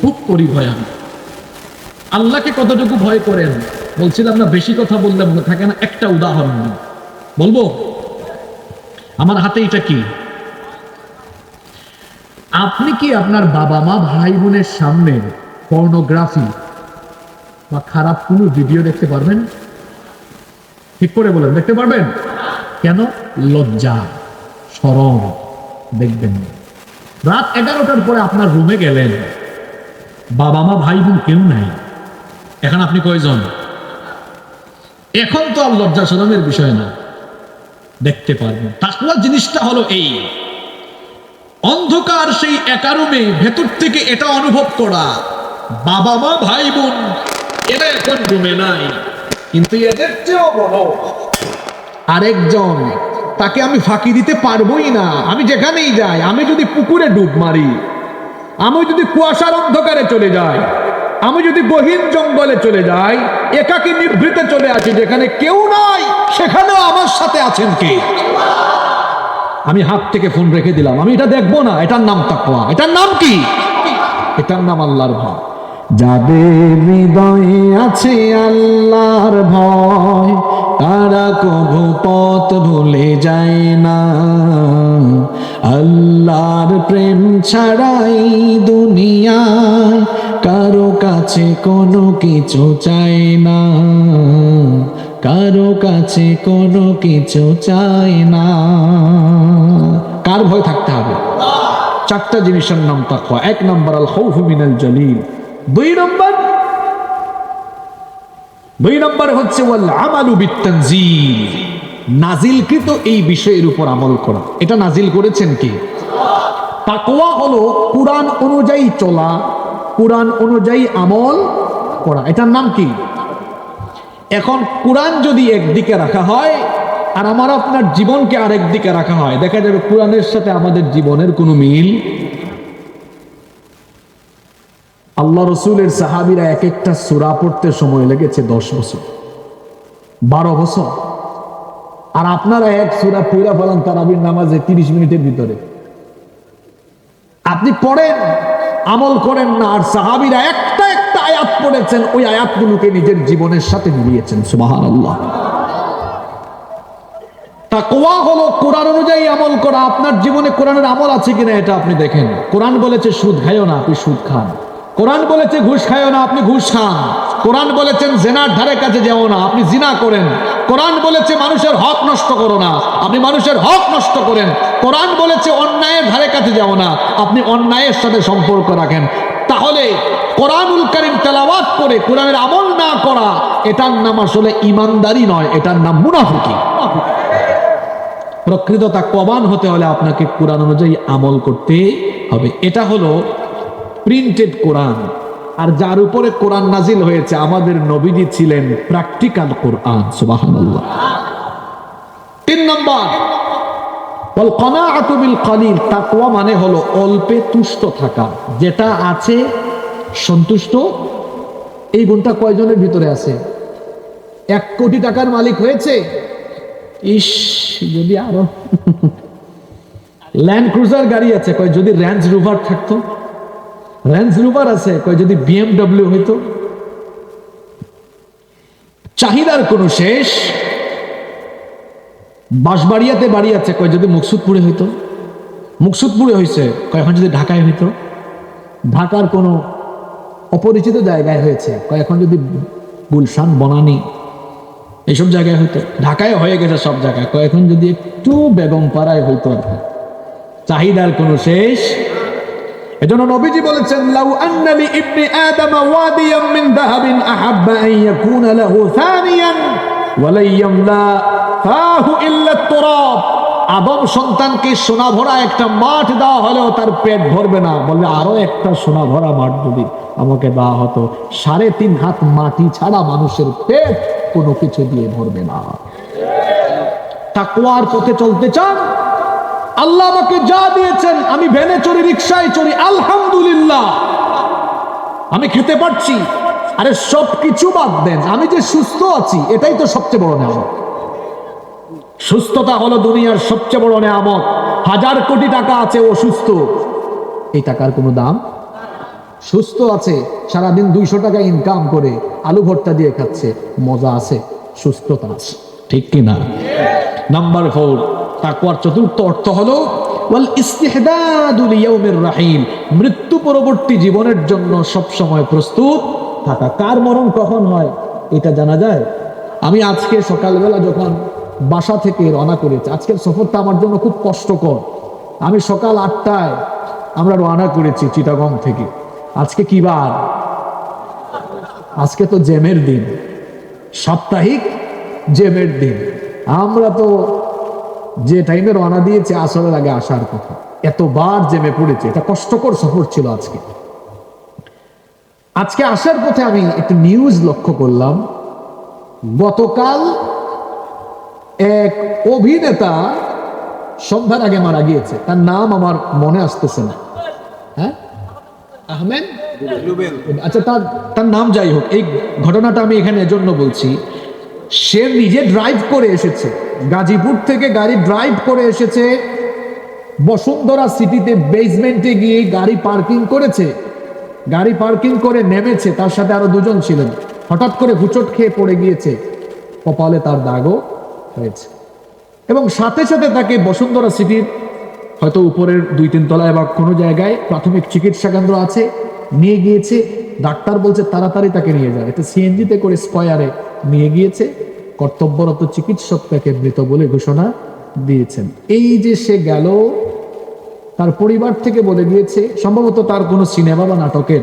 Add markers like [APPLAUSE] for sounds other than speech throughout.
খুব করি ভয় আমি। আল্লাহকে কতটুকু ভয় করেন? বলছিলাম না, বেশি কথা বললে মনে থাকে না, একটা উদাহরণ বলব? আমার হাতে এটা কি? আপনি কি আপনার বাবা মা ভাই বোনের সামনে পর্নোগ্রাফি বা খারাপ কোনো ভিডিও দেখতে পারবেন? ঠিক করে বলেন, দেখতে পারবেন? কেন? লজ্জা সরম দেখবেন না। রাত এগারোটার পরে আপনার রুমে গেলেন। বাবা, মা, ভাই, বোন কেউ নাই। এখন আপনি কয়জন? এখন তো আর লজ্জা সরমের বিষয় না। দেখতে পারবেন। তাকওয়া জিনিসটা হলো এই। অন্ধকার সেই একা রুমে ভেতর থেকে এটা অনুভব করা। বাবা, মা, ভাই, বোন, এরা এখন রুমে নাই। কিন্তু এদের চেয়েও বড় আরেকজন। তাকে আমি ফাঁকি দিতে পারবোই না। আমি যেখানেই যাই, আমি যদি পুকুরে ডুব মারি, আমি যদি কুয়াশার অন্ধকারে চলে যাই, আমি যদি গহীন জঙ্গলে চলে যাই, একাকি নিভৃতে চলে আসি যেখানে কেউ নাই, সেখানেও আমার সাথে আছেন কে? আমি হাত থেকে ফোন রেখে দিলাম। আমি এটা দেখব না। এটার নাম তাকওয়া। এটার নাম কি? এটার নাম আল্লাহর ভয় যাদের হৃদয়ে আছে আল্লাহর ভয়, তারা কভু পথ ভুলে যায় না। আল্লাহর প্রেম ছাড়াই দুনিয়ায় কারও কাছে কোনো কিছু চায় না। কারও কাছে কোনো কিছু চায় না। কার ভয় থাকতে হবে? চারটা জিনিসের নাম তাকওয়া। এক নম্বর আল খৌফু মিনাল জলিল। দুই নম্বর দুই নম্বর হচ্ছে নাজিলকৃত এই বিষয়ের উপর আমল করা। এটা নাজিল করেছেন কি? তাকওয়া হলো কোরআন অনুযায়ী চলা, কোরআন অনুযায়ী আমল করা। এটার নাম কি? এখন কোরআন যদি একদিকে রাখা হয়, আর আমার আপনার জীবনকে আরেক দিকে রাখা হয়, দেখা যাবে কোরআনের সাথে আমাদের জীবনের কোনো মিল আল্লাহ রসুলের সাহাবিরা এক একটা সুরা পড়তে সময় লেগেছে দশ বছর, বারো বছর। আর আপনারা এক সুরা পুরা ফেলান তারাবির নামাজে তিরিশ মিনিটের ভিতরে। আপনি পড়েন, আমল করেন না, আর সাহাবিরা একটা একটা আয়াত পড়েছেন, ওই আয়াতগুলোকে নিজের জীবনের সাথে মিলিয়েছেন সুবাহান আল্লাহ তাকওয়া হলো কোরআন অনুযায়ী আমল করা। আপনার জীবনে কোরআনের আমল আছে কিনা এটা আপনি দেখেন। কোরআন বলেছে, সুদ খাইও না, আপনি সুদ খান। কোরআন বলেছে ঘুষ খাইও না, আপনি ঘুষ খান। কোরআন বলেছেন জেনার ধারে কাছে যেও না, আপনি জিনা করেন। কোরআন বলেছে মানুষের হক নষ্ট করো না, আপনি মানুষের হক নষ্ট করেন। কোরআন বলেছে অন্যায়ের ধারে কাছে যাও না, আপনি অন্যায়ের সাথে সম্পর্ক রাখেন। তাহলে কোরআনুল করিম তেলাওয়াত করে কোরআনের আমল না করা, এটার নাম আসলে ইমানদারি নয়, এটার নাম মুনাফিকি। প্রকৃত তাকওয়াবান হতে হলে আপনাকে কোরআন অনুযায়ী আমল করতে হবে। এটা হলো প্রিন্টেড কোরআন আর যার উপরে কোরআন নাজিল হয়েছে, আমাদের নবীজি ছিলেন প্র্যাকটিক্যাল কোরআন সুবহানাল্লাহ। তিন নম্বর তাকওয়া মানে হলো অল্পে তুষ্ট থাকা, যেটা আছে সন্তুষ্ট। এই গুণটা কয়জনের ভিতরে আছে? এক কোটি টাকার মালিক হয়েছে? ইস, যদি আরও। [LAUGHS] ল্যান্ড ক্রুজার গাড়ি আছে, কয়, যদি র্যাঞ্জ রুভার থাকতো? র্যাঞ্জ রুভার আছে। কয়, যদি বিএমডব্লিউ হইতো? চাহিদার কোনো শেষ? বাঁশবাড়িয়াতে বাড়ি আছে। কয়, যদি মুকসুদপুরে হইতো? মুকসুদপুরে হয়েছে কয়, এখন যদি ঢাকায় হইতো? ঢাকার কোনো অপরিচিত জায়গায় হয়েছে। কয়, এখন যদি গুলশান, বনানি এইসব জায়গায় হইতো। ঢাকায় হয়ে গেছে সব জায়গায়। কয়, এখন যদি একটু বেগম পাড়ায় হইতো আর চাহিদার কোনো শেষ? এজন্য নবীজি বলেছেন, লাউ আন্না লি ইবনি আদম ওয়াদিয়াম মিন যাহাবিন আহাব্বা আন ইয়াকুনা লাহু থানিয়ান ওয়ালা ইয়ামলা ফাহু ইল্লা তুরাব। আদম সন্তানকে সোনা ভরা একটা মাঠ দেওয়া হলেও তার পেট ভরবে না। বলবে আরও একটা সোনা ভরা মাঠ যদি আমাকে দেওয়া হতো, সাড়ে তিন হাত মাটি ছাড়া মানুষের পেট কোনো কিছু দিয়ে ভরবে না। তাকওয়ার পথে চলতে চান আল্লাহ আমাকে যা দিয়েছেন, আমি ভ্যানে চড়ি রিক্সায় চড়ি, আলহামদুলিল্লাহ। আমি খেতে পারছি। আরে সব কিছু বাদ দেন, আমি যে সুস্থ আছি, এটাই তো সবচেয়ে বড় নেয়ামত। সুস্থতা হলো দুনিয়ার সবচেয়ে বড় নেয়ামত। হাজার কোটি টাকা আছে অসুস্থ এই টাকার কোনো দাম? সুস্থ আছে, সারাদিন দুইশো টাকা ইনকাম করে, আলু ভর্তা দিয়ে খাচ্ছে, মজা আছে, সুস্থতা আছে। ঠিক কিনা? নাম্বার ফোর তাকওয়ার চতুর্থ অর্থ হলো, ওয়াল ইস্তিহদাদু লিয়াউমির রাহিম মৃত্যু পরবর্তী জীবনের জন্য সব সময় প্রস্তুত থাকা। কার মরণ কখন হয়, এটা জানা যায়? আমি আজকে সকালবেলা যখন বাসা থেকে রওনা করেছি, আজকের সফরটা আমার জন্য খুব কষ্টকর। আমি সকাল আটটায় আমরা রওনা করেছি চিটাগং থেকে। আজকে কি বার? আজকে তো জেমের দিন, সাপ্তাহিক জেমের দিন। আমরা তো যে টাইমে রওনা দিয়েছে আসরের আগে আসার কথা। এতবার জেমে পড়েছে এটা কষ্টকর সফর ছিল আজকে। আজকে আসার পথে আমি একটা নিউজ লক্ষ্য করলাম। গতকাল এক অভিনেতা সন্ধ্যার আগে মারা গিয়েছে। তার নাম আমার মনে আসতেছে না। হ্যাঁ? আহমেদ? আচ্ছা তার তার নাম যাই হোক এই ঘটনাটা আমি এখানে এজন্য বলছি। সে নিজে ড্রাইভ করে এসেছে। গাজীপুর থেকে গাড়ি ড্রাইভ করে এসেছে। বসুন্ধরা সিটিতে বেসমেন্টে গিয়ে গাড়ি পার্কিং করেছে। গাড়ি পার্কিং করে নেমেছে, তার সাথে আরও দুজন ছিলেন। হঠাৎ করে হুচট খেয়ে পড়ে গিয়েছে। কপালে তার দাগও হয়েছে। এবং সাথে সাথে তাকে বসুন্ধরা সিটির হয়তো উপরের দুই তিন তলায় বা কোনো জায়গায় প্রাথমিক চিকিৎসা কেন্দ্র আছে, নিয়ে গিয়েছে। ডাক্তার বলছে, তাড়াতাড়ি তাকে নিয়ে যাবে এটা সিএনজিতে করে স্কয়ারে নিয়ে গিয়েছে, কর্তব্যরত চিকিৎসক তাকে মৃত বলে ঘোষণা দিয়েছেন। এই যে সে গেল, তার পরিবার থেকে বলে গিয়েছে, সম্ভবত তার কোনো সিনেমা বা নাটকের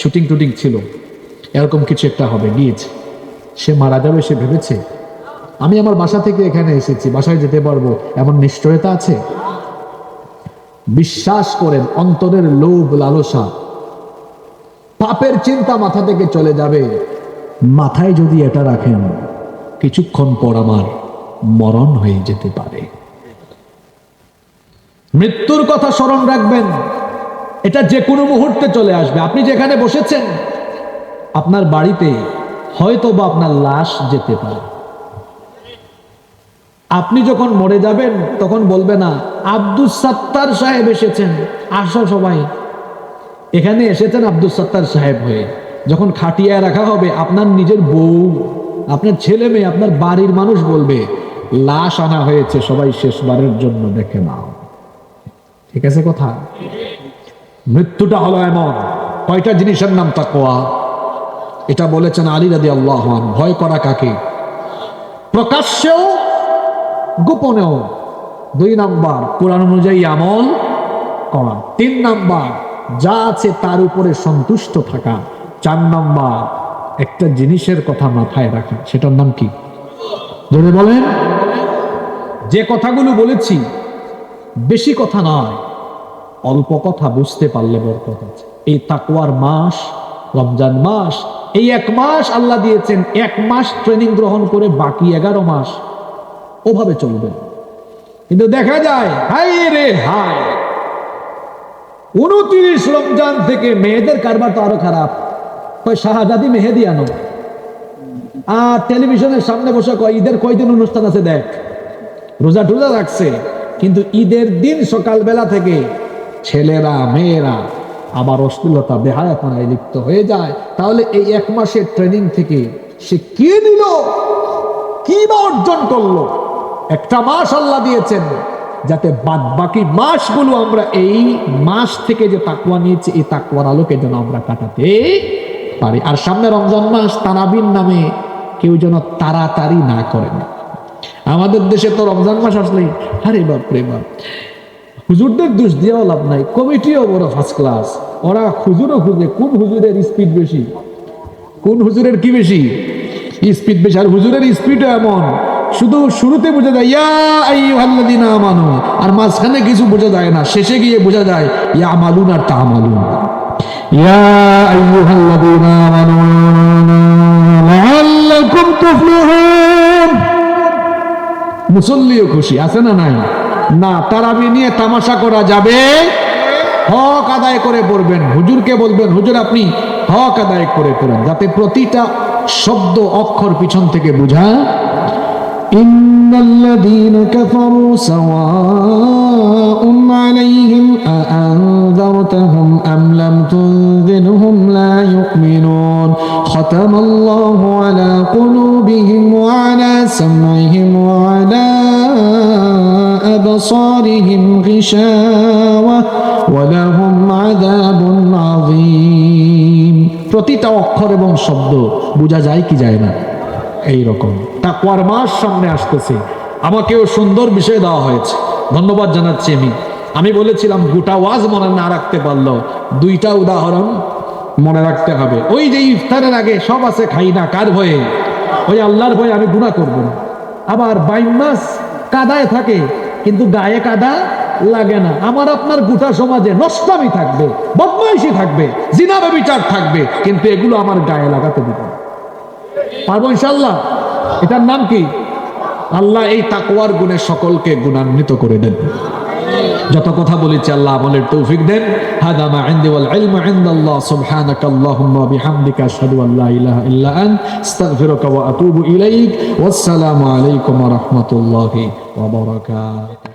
শুটিং টুটিং ছিল। এরকম কিছু একটা হবে গিয়েছে সে মারা যাবে সে ভেবেছে, আমি আমার বাসা থেকে এখানে এসেছি, বাসায় যেতে পারব, এমন নিশ্চয়তা আছে? বিশ্বাস করেন, অন্তরের লোভ, লালসা, পাপের চিন্তা মাথা থেকে চলে যাবে। মাথায় যদি এটা রাখেন, কিছুক্ষণ পর আমার মরণ হয়ে যেতে পারে। মৃত্যুর কথা স্মরণ রাখবেন, এটা যে কোনো মুহূর্তে চলে আসবে। আপনি যেখানে বসেছেন, আপনার বাড়িতে হয়তো বা আপনার লাশ যেতে পারে। আপনি যখন মরে যাবেন, তখন বলবে না আব্দুল সাত্তার সাহেব এসেছেন। আসো সবাই। এখানে এসেছেন আব্দুল সাত্তার সাহেব হয়ে। যখন খাটিয়ায় রাখা হবে, আপনার নিজের বউ, আপনার ছেলে মেয়ে, আপনার বাড়ির মানুষ বলবে, লাশ আনা হয়েছে, সবাই শেষবারের জন্য দেখে নাও। ঠিক আছে কথা? মৃত্যুটা হলো এমন, কয়টা জিনিসের নাম তাকোয়া এটা বলেছেন আলী রাদি আল্লাহ ভয় করা কাকে? প্রকাশ্যেও, গোপনেও। দুই নাম্বার, কোরআন অনুযায়ী আমল করা। তিন নাম্বার, যা আছে তার উপরে সন্তুষ্ট থাকা। চার নাম্বার, একটা জিনিসের কথা মাথায় রাখা সেটার নাম কি? যদি বলেন। যে কথাগুলো বলেছি, বেশি কথা নয়, অল্প কথা বুঝতে পারলে বরকত আছে। এই তাকওয়ার মাস, রমজান মাস, এই এক মাস আল্লাহ দিয়েছেন, এক মাস ট্রেনিং গ্রহণ করে বাকি এগারো মাস ওভাবে চলবেন কিন্তু দেখা যায় হাই রে হাই উনত্রিশ রমজান থেকে মেয়েদের কারবার তো আরও খারাপ। কয় শাহজাদি মেহেদি আনো। আর টেলিভিশনের সামনে বসে কয়, ঈদের কয়দিন অনুষ্ঠান আছে দেখ। রোজা টোজা রাখছে। কিন্তু ঈদের দিন সকালবেলা থেকে ছেলেরা, মেয়েরা আবার অশ্লীলতা লিপ্ত হয়ে যায়। তাহলে এই এক মাসের ট্রেনিং থেকে সে কি নিল? কি বা অর্জন করল? একটা মাস আল্লাহ দিয়েছেন যাতে বাদ বাকি মাসগুলো আমরা এই মাস থেকে যে তাকুয়া নিয়েছি, এই তাকুয়ার আলোকে যেন আমরা কাটাতে পারি। আর সামনে রমজান মাস তারাবিন নামে কেউ যেন তাড়াতাড়ি না করেন আমাদের দেশে তো রমজান মাস আসলেই, আরে বাপ রে বাপ। হুজুরদের দোষ দিয়েও লাভ নাই, কমিটিও বড় ফার্স্ট ক্লাস ওরা হুজুরও খুঁজে, কোন হুজুরের স্পিড বেশি? কোন হুজুরের কি বেশি? স্পিড বেশি। আর হুজুরের স্পিডও এমন। শুধু শুরুতে বোঝা যায়, ইয়া আমানু। আর মাঝখানে কিছু বোঝা যায় না, শেষে গিয়ে বোঝা যায়, ইয়া আমালুন আর তামালুন ইয়া আইয়ুহাল্লাযীনা আমানু লাআল্লাকুম তুফলিহুন। মুসল্লিও খুশি, আছে না নাই? না, তারাবি নিয়ে তামাশা করা যাবে। হক আদায় করে পড়বেন। হুজুরকে বলবেন, হুজুর, আপনি হক আদায় করে পড়েন, যাতে প্রতিটা শব্দ অক্ষর পিছন থেকে বুঝা ইন্নাল্লাযীনা কাফারু সাওয়াউন عليهم أأنذرتهم أم لم تنذرهم لا يؤمنون ختم الله على قلوبهم وعلى سمعهم وعلى أبصارهم غشاوة ولهم عذاب عظيم প্রতিটা অক্ষর এবং শব্দ বোঝা যায় কি যায় না এই রকম তাকওয়ার মাস সামনে আসতেছে আমাকেও সুন্দর বিষয় দেওয়া হয়েছে ধন্যবাদ জানাচ্ছি আমি আমি বলেছিলাম, গোটা ওয়াজ মনে না রাখতে পারল। দুইটা উদাহরণ মনে রাখতে হবে। ওই যে ইফতারের আগে সব আছে, খাই না, কার ভয়ে? ওই আল্লাহর ভয়ে আমি গুণা করব না। আবার বাইন মাস কাদায় থাকে, কিন্তু গায়ে কাদা লাগে না। আমার আপনার গোটা সমাজে নষ্টামি থাকবে, বদমাইশি থাকবে জিনাবে বিচার থাকবে, কিন্তু এগুলো আমার গায়ে লাগাতে দিবে পারব ইনশাল্লাহ এটার নাম কি? আল্লাহ এই তাকওয়ার গুণে সকলকে গুণান্বিত করে দেন। যত কথা বলেছি আল্লাহ আমলের তৌফিক দেন। হাদা মা ইনদি ওয়াল ইলমু ইনদাল্লাহ সুবহানাকা আল্লাহুম্মা বিহামদিকা আশহাদু আল্লা ইলাহা ইল্লা আন, আস্তাগফিরুকা ওয়া আতুবু ইলাইক। ওয়াসসালামু আলাইকুম ওয়া রাহমাতুল্লাহি ওয়া বারাকাতুহু।